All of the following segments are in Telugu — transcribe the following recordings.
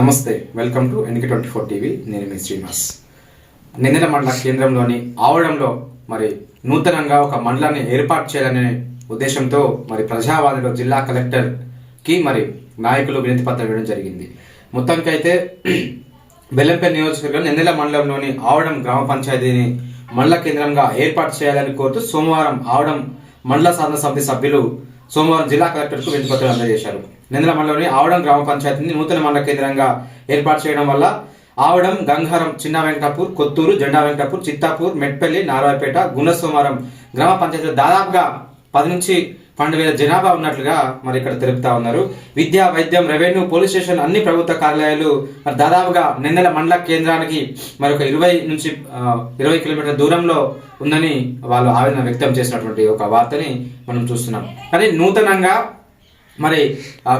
నమస్తే welcome to NK twenty four TV. నేను మీ శ్రీనివాస్. నిందిన మండల కేంద్రంలోని ఆవడంలో మరి నూతనంగా ఒక మండలాన్ని ఏర్పాటు చేయాలనే ఉద్దేశంతో మరి ప్రజావాణిలో జిల్లా కలెక్టర్కి మరి నాయకులు వినతి పత్రం ఇవ్వడం జరిగింది. మొత్తానికైతే బెల్లంపేట నియోజకవర్గం నిందెల మండలంలోని ఆవడం గ్రామ పంచాయతీని మండల కేంద్రంగా ఏర్పాటు చేయాలని కోరుతూ సోమవారం ఆవడం మండల సాధన సమితి సభ్యులు సోమవారం జిల్లా కలెక్టర్కు వినతిపత్రం అందజేశారు. నిందల మండలంలోని ఆవడం గ్రామ పంచాయతీని నూతన మండల కేంద్రంగా ఏర్పాటు చేయడం వల్ల ఆవడం గంగారం చిన్న వెంకటాపూర్ కొత్తూరు జెండా వెంకటాపూర్ చిత్తాపూర్ మెట్పల్లి నారాయపేట గుణసోమారం సోమవారం గ్రామ పంచాయతీలో దాదాపుగా పది నుంచి పన్నెండు వేల జనాభా ఉన్నట్లుగా మరి ఇక్కడ తెలుపుతా ఉన్నారు. విద్య వైద్యం రెవెన్యూ పోలీస్ స్టేషన్ అన్ని ప్రభుత్వ కార్యాలయాలు మరి దాదాపుగా నిందల మండల కేంద్రానికి మరి ఒక ఇరవై నుంచి ఇరవై కిలోమీటర్ల దూరంలో ఉందని వాళ్ళు ఆవేదన వ్యక్తం చేసినటువంటి ఒక వార్తని మనం చూస్తున్నాం. కానీ నూతనంగా మరి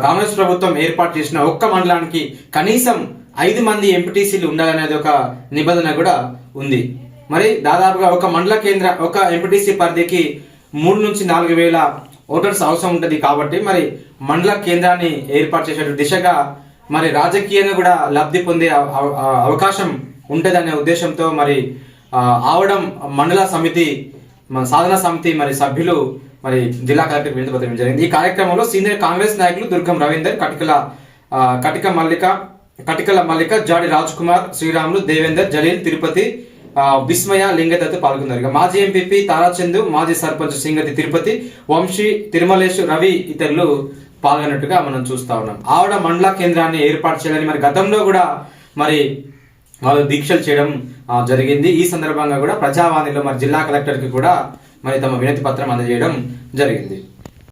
కాంగ్రెస్ ప్రభుత్వం ఏర్పాటు చేసిన ఒక్క మండలానికి కనీసం ఐదు మంది ఎంపీటీసీలు ఉండాలనేది ఒక నిబంధన కూడా ఉంది. మరి దాదాపుగా ఒక మండల కేంద్ర ఒక ఎంపీటీసీ పరిధికి మూడు నుంచి నాలుగు వేల ఓటర్స్ అవసరం ఉంటుంది కాబట్టి మరి మండల కేంద్రాన్ని ఏర్పాటు చేసే దిశగా మరి రాజకీయంగా కూడా లబ్ధి పొందే అవకాశం ఉంటుందనే ఉద్దేశంతో మరి ఆవడం మండల సమితి మన సాధన సమితి మరి సభ్యులు మరి జిల్లా కలెక్టర్ వినతి పత్రం జరిగింది. ఈ కార్యక్రమంలో సీనియర్ కాంగ్రెస్ నాయకులు దుర్గం రవీందర్ కటికల కటిక మల్లిక కటికల మల్లిక జాడి రాజ్ కుమార్ శ్రీరాములు దేవేందర్ జలీల్ తిరుపతి విస్మయ లింగతతో పాల్గొన్నారు. మాజీ ఎంపీపీ తారాచందు మాజీ సర్పంచ్ సింగతి తిరుపతి వంశీ తిరుమలేశు రవి ఇతరులు పాల్గొన్నట్టుగా మనం చూస్తా ఉన్నాం. ఆవిడ మండల కేంద్రాన్ని ఏర్పాటు చేయాలని మరి గతంలో కూడా మరి వాళ్ళు దీక్షలు చేయడం జరిగింది. ఈ సందర్భంగా కూడా ప్రజావాణిలో మరి జిల్లా కలెక్టర్కి కూడా మరి తమ వినతి పత్రం అందజేయడం జరిగింది.